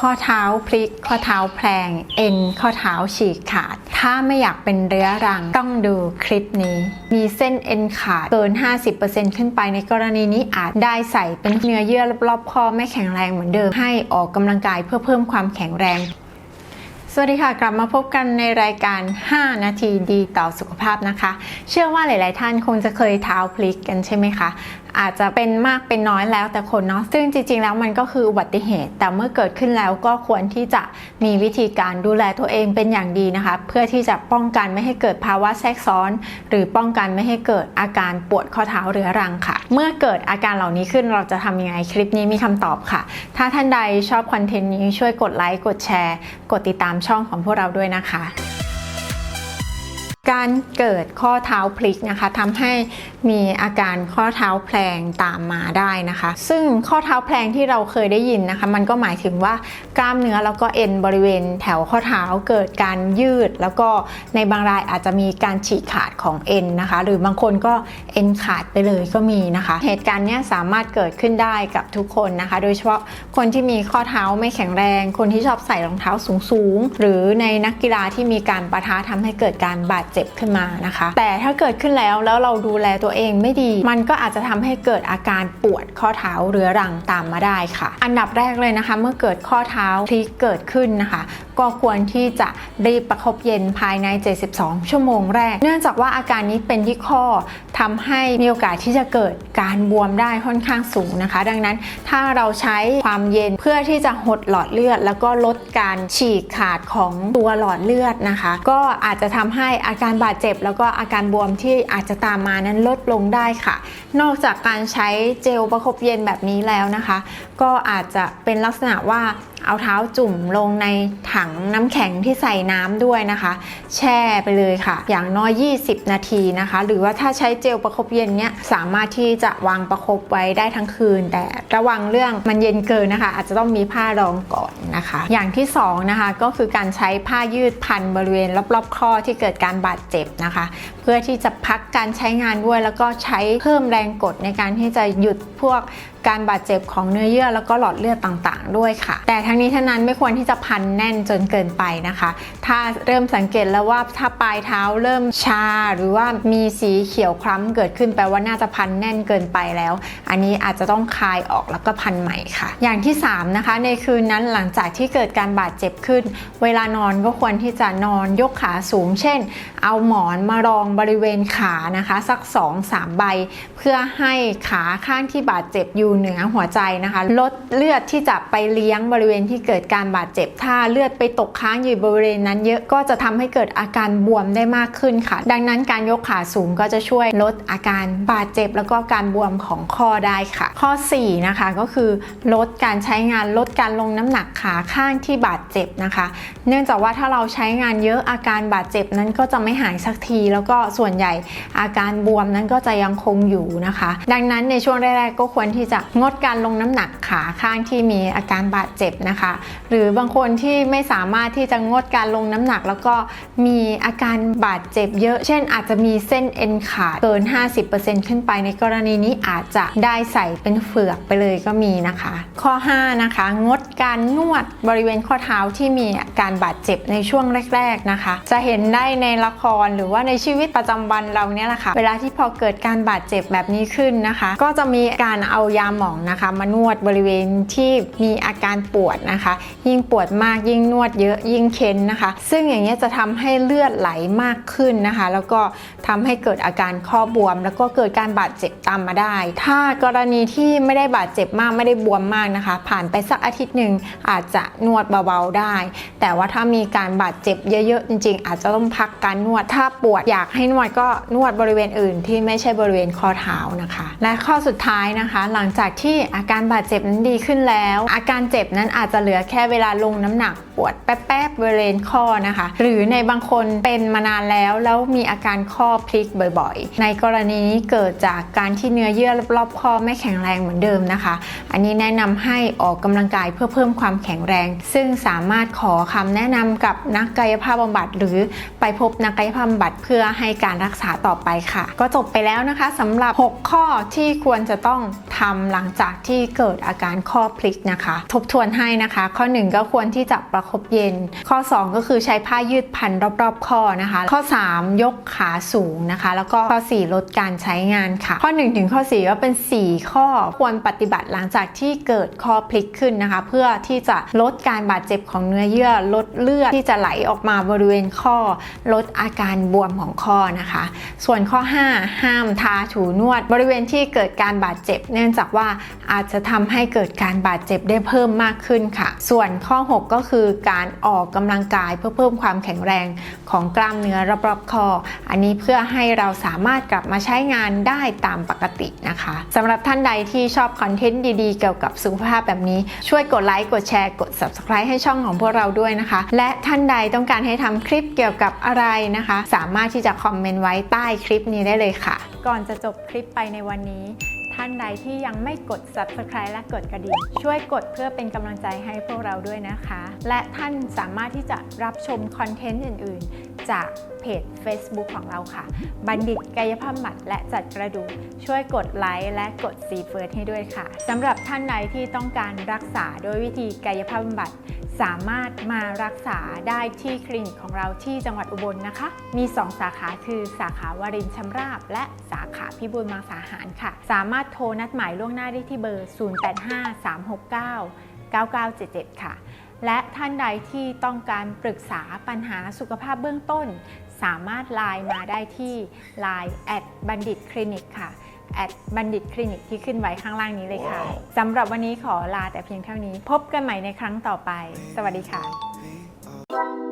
ข้อเท้าพลิก ข้อเท้าแพลง เอ็น ข้อเท้าฉีกขาด ถ้าไม่อยากเป็นเรื้อรังต้องดูคลิปนี้ มีเส้นเอ็นขาดเกิน 50%ขึ้นไปในกรณีนี้อาจได้ใส่เป็นเนื้อเยื่อรอบๆข้อไม่แข็งแรงเหมือนเดิม ให้ออกกำลังกายเพื่อเพิ่มความแข็งแรง สวัสดีค่ะ กลับมาพบกันในรายการ 5 นาทีดีต่อสุขภาพนะคะ เชื่อว่าหลาย ๆ ท่านคงจะเคยเท้าพลิกกันใช่ไหมคะอาจจะเป็นมากเป็นน้อยแล้วแต่คนเนาะซึ่งจริง ๆ แล้วมันก็คืออุบัติเหตุ แต่เมื่อเกิดขึ้นแล้วก็ควรที่จะมีวิธีการดูแลตัวเองเป็นอย่างดีนะคะ เพื่อที่จะป้องกันไม่ให้เกิดภาวะแทรกซ้อน หรือป้องกันไม่ให้เกิดอาการปวดข้อเท้าเรื้อรังค่ะ เมื่อเกิดอาการเหล่านี้ขึ้นเราจะทำยังไงคลิปนี้มีคำตอบค่ะ ถ้าท่านใดชอบคอนเทนต์นี้ช่วยกดไลค์กดแชร์ กดติดตามช่องของพวกเราด้วยนะคะ การเกิดข้อเท้าพลิกนะคะทำให้มีอาการข้อเท้าแพลงตามมาได้นะคะ ซึ่งข้อเท้าแพลงที่เราเคยได้ยินนะคะ มันก็หมายถึงว่ากล้ามเนื้อแล้วก็เอ็นบริเวณแถวข้อเท้าเกิดการยืด แล้วก็ในบางรายอาจจะมีการฉีกขาดของเอ็นนะคะ หรือบางคนก็เอ็นขาดไปเลยก็มีนะคะ เหตุการณ์นี้สามารถเกิดขึ้นได้กับทุกคนนะคะ โดยเฉพาะคนที่มีข้อเท้าไม่แข็งแรง คนที่ชอบใส่รองเท้าสูงๆหรือในนักกีฬาที่มีการประทะทำให้เกิดการบาดเจ็บขึ้นมานะคะ แต่ถ้าเกิดขึ้นแล้วแล้วเราดูแลตัวเองไม่ดี มันก็อาจจะทำให้เกิดอาการปวดข้อเท้าเรื้อรังตามมาได้ค่ะ อันดับแรกเลยนะคะ เมื่อเกิดข้อเท้าที่เกิดขึ้นนะคะ ก็ควรที่จะรีบประคบเย็นภายใน 72 ชั่วโมงแรก เนื่องจากว่าอาการนี้เป็นที่ข้อ ทำให้มีโอกาสที่จะเกิดการบวมได้ค่อนข้างสูงนะคะ ดังนั้นถ้าเราใช้ความเย็นเพื่อที่จะหดหลอดเลือด แล้วก็ลดการฉีกขาดของตัวหลอดเลือดนะคะ ก็อาจจะทำให้อาการบาดเจ็บ แล้วก็อาการบวมที่อาจจะตามมานั้นลดลงได้ค่ะ นอกจากการใช้เจลประคบเย็นแบบนี้แล้วนะคะ ก็อาจจะเป็นลักษณะว่า เอาเท้าจุ่มลงในถังน้ำแข็งที่ใส่น้ำด้วยนะคะ แช่ไปเลยค่ะ อย่างน้อย 20 นาทีนะคะ หรือว่าถ้าใช้เจลประคบเย็นเนี้ยสามารถที่จะวางประคบไว้ได้ทั้งคืน แต่ระวังเรื่องมันเย็นเกินนะคะ อาจจะต้องมีผ้ารองก่อนนะคะ อย่างที่สองนะคะก็คือการใช้ผ้ายืดพันบริเวณรอบๆข้อที่เกิดการบาดเจ็บนะคะ เพื่อที่จะพักการใช้งานด้วยแล้วก็ใช้เพิ่มแรงกดในการที่จะหยุดพวกการบาดเจ็บของเนื้อเยื่อแล้วก็หลอดเลือดต่างๆ ด้วยค่ะ แต่ทั้งนี้ทั้งนั้นไม่ควรที่จะพันแน่นจนเกินไปนะคะ ถ้าเริ่มสังเกตแล้วว่าถ้าปลายเท้าเริ่มชา หรือว่ามีสีเขียวคล้ำเกิดขึ้นแปลว่าน่าจะพันแน่นเกินไปแล้ว อันนี้อาจจะต้องคลายออกแล้วก็พันใหม่ค่ะ อย่างที่สามนะคะ ในคืนนั้นหลังจากที่เกิดการบาดเจ็บขึ้น เวลานอนก็ควรที่จะนอนยกขาสูง เช่น เอาหมอนมารองบริเวณขานะคะ สัก 2-3 ใบ เพื่อให้ขาข้างที่บาดเจ็บอยู่เหนือหัวใจนะคะ ลดเลือดที่จะไปเลี้ยงบริเวณที่เกิดการบาดเจ็บ ถ้าเลือดไปตกค้างอยู่บริเวณนั้นเยอะก็จะทำให้เกิดอาการบวมได้มากขึ้นค่ะ ดังนั้นการยกขาสูงก็จะช่วยลดอาการบาดเจ็บ แล้วก็การบวมของข้อได้ค่ะ ข้อ 4 นะคะก็คือลดการใช้งานลดการลงน้ำหนักขาข้างที่บาดเจ็บนะคะ เนื่องจากว่าถ้าเราใช้งานเยอะอาการบาดเจ็บนั้นก็จะไม่หายสักที แล้วก็ส่วนใหญ่อาการบวมนั้นก็จะยังคงอยู่นะคะ ดังนั้นในช่วงแรกๆก็ควรที่จะงดการลงน้ำหนักขาข้างที่มีอาการบาดเจ็บนะคะ หรือบางคนที่ไม่สามารถที่จะงดการลงน้ำหนัก แล้วก็มีอาการบาดเจ็บเยอะ เช่น อาจจะมีเส้นเอ็นขาดเกิน 50%ขึ้นไปในกรณีนี้อาจจะได้ใส่เป็นเฟือกไปเลยก็มีนะคะ ข้อ 5 นะคะ งดการนวดบริเวณข้อเท้าที่มีอาการบาดเจ็บในช่วงแรก ๆนะคะ จะเห็นได้ในละครหรือว่าในชีวิตประจำวันเราเนี่ยแหละค่ะเวลาที่พอเกิดการบาดเจ็บแบบนี้ขึ้นนะคะ ก็จะมีการเอายาหมองนะคะ มานวดบริเวณที่มีอาการปวดนะคะ ยิ่งปวดมากยิ่งนวดเยอะยิ่งเค้นนะคะ ซึ่งอย่างนี้จะทำให้เลือดไหลมากขึ้นนะคะ แล้วก็ทำให้เกิดอาการข้อบวม แล้วก็เกิดการบาดเจ็บตามมาได้ ถ้ากรณีที่ไม่ได้บาดเจ็บมากไม่ได้บวมมากนะคะ ผ่านไปสักอาทิตย์หนึ่งอาจจะนวดเบาๆได้ แต่ว่าถ้ามีการบาดเจ็บเยอะๆจริง ๆ อาจจะต้องพักการนวด ถ้าปวดอยากให้นวดก็นวดบริเวณอื่น ที่ไม่ใช่บริเวณข้อเท้านะคะ และข้อสุดท้ายนะคะ หลังจากที่อาการบาดเจ็บนั้นดีขึ้นแล้ว อาการเจ็บนั้นอาจจะเหลือแค่เวลาลงน้ำหนักปวดแป๊บๆบริเวณข้อนะคะ หรือในบางคนเป็นมานานแล้วแล้วมีอาการข้อพลิกบ่อยๆ ในกรณีนี้เกิดจากการที่เนื้อเยื่อรอบๆข้อไม่แข็งแรงเหมือนเดิมนะคะ อันนี้แนะนำให้ออกกำลังกายเพื่อเพิ่มความแข็งแรง ซึ่งสามารถขอคำแนะนำกับนักกายภาพบำบัด หรือไปพบนักกายภาพบำบัดเพื่อให้การรักษาต่อไปค่ะ ก็จบไปแล้วนะคะสำหรับ 6 ข้อที่ควรจะต้อง ทำหลังจากที่เกิดอาการข้อพลิกนะคะ ทบทวนให้นะคะ ข้อ 1 ก็ควรที่จะประคบเย็น ข้อ 2 ก็คือใช้ผ้ายืดพันรอบๆ ข้อนะคะ ข้อ 3 ยกขาสูงนะคะ แล้วก็ข้อ 4 ลดการใช้งานค่ะ ข้อ 1 ถึงข้อ 4 ก็เป็น 4 ข้อควรปฏิบัติหลังจากที่เกิดข้อพลิกขึ้นนะคะ เพื่อที่จะลดการบาดเจ็บของเนื้อเยื่อ ลดเลือดที่จะไหลออกมาบริเวณข้อ ลดอาการบวมของข้อนะคะ ส่วนข้อ 5 ห้ามทาถูนวด บริเวณที่เกิดการบาดเจ็บเนื่องจากว่าอาจจะทำให้เกิดการบาดเจ็บได้เพิ่มมากขึ้นค่ะ ส่วนข้อ 6 ก็คือการออกกำลังกายเพื่อเพิ่มความแข็งแรงของกล้ามเนื้อรอบๆคอ อันนี้เพื่อให้เราสามารถกลับมาใช้งานได้ตามปกตินะคะสำหรับท่านใดที่ชอบคอนเทนต์ดีๆ เกี่ยวกับสุขภาพแบบนี้ ช่วยกดไลค์กดแชร์กด subscribe ให้ช่องของพวกเราด้วยนะคะ และท่านใดต้องการให้ทำคลิปเกี่ยวกับอะไรนะคะ สามารถที่จะคอมเมนต์ไว้ใต้คลิปนี้ได้เลยค่ะ ก่อนจะจบคลิปไปในวันนี้ ท่านใดที่ยังไม่กด subscribe และกดกระดิ่ง ช่วยกดเพื่อเป็นกำลังใจให้พวกเราด้วยนะคะ และท่านสามารถที่จะรับชมคอนเทนต์อื่น ๆ จากเพจ Facebook ของเราค่ะ บัณฑิตกายภาพบำบัดและจัดกระดูก ช่วยกดไลค์และกดซีเฟิร์สให้ด้วยค่ะสำหรับท่านใดที่ต้องการรักษาโดยวิธีกายภาพบำบัด สามารถมารักษาได้ที่คลินิกของเราที่จังหวัดอุบลนะคะ มี 2 สาขาคือสาขาวารินชำราบ และสาขาพิบูลมังสาหารค่ะ สามารถโทรนัดหมายล่วงหน้าได้ที่เบอร์ 0853699977 ค่ะ และท่านใดที่ต้องการปรึกษาปัญหาสุขภาพเบื้องต้น สามารถไลน์มาได้ที่ Line แอดบัณฑิตคลินิกค่ะ แอดบัณฑิตคลินิกที่ขึ้นไว้ข้างล่างนี้เลยค่ะสำหรับวันนี้ขอลาแต่เพียงเท่านี้ พบกันใหม่ในครั้งต่อไป สวัสดีค่ะ